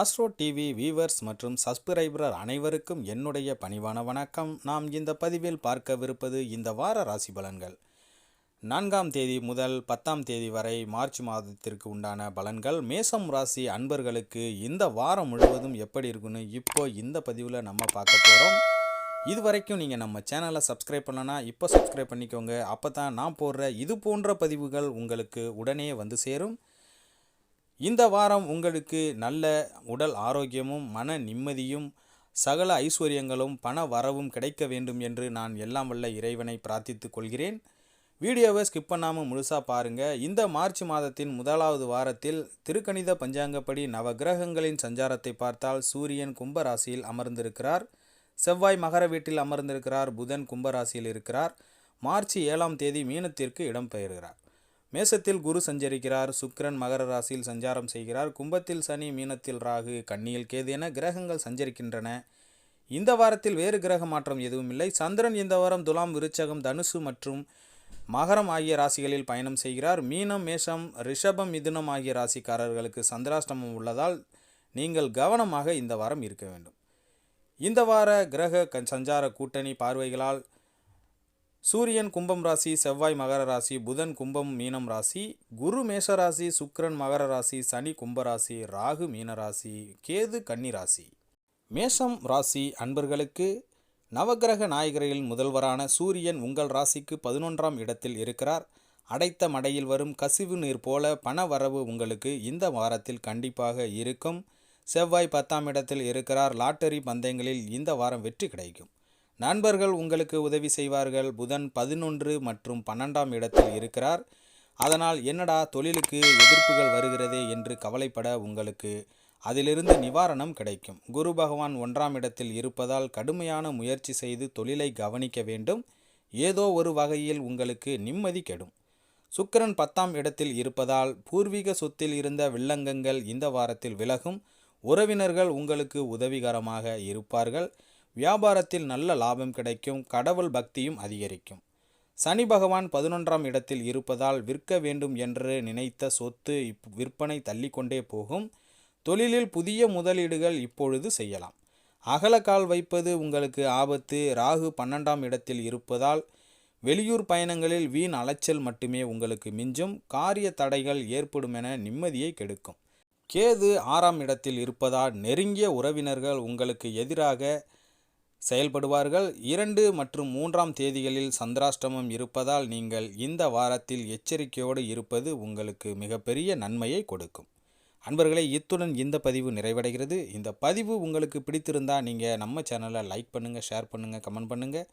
Astro TV viewers மற்றும் subscriber அனைவருக்கும் என்னுடைய பணிவான வணக்கம். நாம் இந்த பதிவில் பார்க்கவிருப்பது இந்த வார ராசி பலன்கள். நான்காம் தேதி முதல் பத்தாம் தேதி வரை மார்ச் மாதத்திற்கு உண்டான பலன்கள். மேசம் ராசி அன்பர்களுக்கு இந்த வாரம் முழுவதும் எப்படி இருக்குன்னு இப்போ இந்த பதிவில் நம்ம பார்க்க போகிறோம் இது வரைக்கும் நீங்கள் நம்ம சேனலை சப்ஸ்கிரைப் பண்ணலன்னா இப்போ சப்ஸ்கிரைப் பண்ணிக்கோங்க. அப்போ தான் நான் போடுற இது போன்ற பதிவுகள் உங்களுக்கு உடனே வந்து சேரும். இந்த வாரம் உங்களுக்கு நல்ல உடல் ஆரோக்கியமும் மன நிம்மதியும் சகல ஐஸ்வர்யங்களும் பண வரவும் கிடைக்க வேண்டும் என்று நான் எல்லாம் வல்ல இறைவனை பிரார்த்தித்து கொள்கிறேன். வீடியோவை ஸ்கிப் பண்ணாமல் முழுசாக பாருங்கள் இந்த மார்ச் மாதத்தின் முதலாவது வாரத்தில் திருக்கணித பஞ்சாங்கப்படி நவகிரகங்களின் சஞ்சாரத்தை பார்த்தால் சூரியன் கும்பராசியில் அமர்ந்திருக்கிறார். செவ்வாய் மகர வீட்டில் அமர்ந்திருக்கிறார். புதன் கும்பராசியில் இருக்கிறார். மார்ச் ஏழாம் தேதி மீனத்திற்கு இடம்பெயர்கிறார். மேசத்தில் குரு சஞ்சரிக்கிறார் சுக்கிரன் மகர ராசியில் சஞ்சாரம் செய்கிறார் கும்பத்தில் சனி மீனத்தில் ராகு கண்ணியில் கேது என கிரகங்கள் சஞ்சரிக்கின்றன. இந்த வாரத்தில் வேறு கிரக மாற்றம் எதுவும் இல்லை. சந்திரன் இந்த வாரம் துலாம் விருச்சகம் தனுசு மற்றும் மகரம் ஆகிய ராசிகளில் பயணம் செய்கிறார். மீனம் மேஷம் ரிஷபம் மிதுனம் ஆகிய ராசிக்காரர்களுக்கு சந்திராஷ்டமம் உள்ளதால் நீங்கள் கவனமாக இந்த வாரம் இருக்க வேண்டும். இந்த வார கிரக சஞ்சார கூட்டணி பார்வைகளால் சூரியன் கும்பம் ராசி செவ்வாய் மகர ராசி புதன் கும்பம் மீனம் ராசி குரு மேஷ ராசி சுக்கரன் மகர ராசி சனி கும்பராசி ராகு மீன ராசி கேது கன்னி ராசி. மேஷம் ராசி அன்பர்களுக்கு நவக்கிரக நாயகரில் முதல்வரான சூரியன் உங்கள் ராசிக்கு பதினொன்றாம் இடத்தில் இருக்கிறார். அடைத்த மடையில் வரும் கசிவு நீர் போல பண வரவு உங்களுக்கு இந்த வாரத்தில் கண்டிப்பாக இருக்கும். செவ்வாய் பத்தாம் இடத்தில் இருக்கிறார். லாட்டரி பந்தயங்களில் இந்த வாரம் வெற்றி கிடைக்கும். நண்பர்கள் உங்களுக்கு உதவி செய்வார்கள். புதன் பதினொன்று மற்றும் பன்னெண்டாம் இடத்தில் இருக்கிறார். அதனால் என்னடா தொழிலுக்கு எதிர்ப்புகள் வருகிறதே என்று கவலைப்பட உங்களுக்கு அதிலிருந்து நிவாரணம் கிடைக்கும். குரு பகவான் ஒன்றாம் இடத்தில் இருப்பதால் கடுமையான முயற்சி செய்து தொழிலை கவனிக்க வேண்டும். ஏதோ ஒரு வகையில் உங்களுக்கு நிம்மதி கெடும். சுக்கிரன் பத்தாம் இடத்தில் இருப்பதால் பூர்வீக சொத்தில் இருந்த வில்லங்கங்கள் இந்த வாரத்தில் விலகும். உறவினர்கள் உங்களுக்கு உதவிகரமாக இருப்பார்கள். வியாபாரத்தில் நல்ல லாபம் கிடைக்கும் கடவுள் பக்தியும் அதிகரிக்கும். சனி பகவான் பதினொன்றாம் இடத்தில் இருப்பதால் விற்க வேண்டும் என்று நினைத்த சொத்து இப் விற்பனை தள்ளிக்கொண்டே போகும். தொழிலில் புதிய முதலீடுகள் இப்பொழுது செய்யலாம். அகலக்கால் வைப்பது உங்களுக்கு ஆபத்து. ராகு பன்னெண்டாம் இடத்தில் இருப்பதால் வெளியூர் பயணங்களில் வீண் அலைச்சல் மட்டுமே உங்களுக்கு மிஞ்சும். காரிய தடைகள் ஏற்படும் என நிம்மதியை கெடுக்கும். கேது ஆறாம் இடத்தில் இருப்பதால் நெருங்கிய உறவினர்கள் உங்களுக்கு எதிராக செயல்படுவார்கள். இரண்டு மற்றும் மூன்றாம் தேதிகளில் சந்திராஷ்டமம் இருப்பதால் நீங்கள் இந்த வாரத்தில் எச்சரிக்கையோடு இருப்பது உங்களுக்கு மிகப்பெரிய நன்மையை கொடுக்கும். அன்பர்களே இத்துடன் இந்த பதிவு நிறைவடைகிறது. இந்த பதிவு உங்களுக்கு பிடித்திருந்தால் நீங்கள் நம்ம சேனலை லைக் பண்ணுங்கள் ஷேர் பண்ணுங்கள் கமெண்ட் பண்ணுங்கள்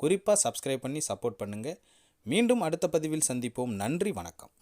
குறிப்பாக சப்ஸ்கிரைப் பண்ணி சப்போர்ட் பண்ணுங்கள் மீண்டும் அடுத்த பதிவில் சந்திப்போம். நன்றி வணக்கம்.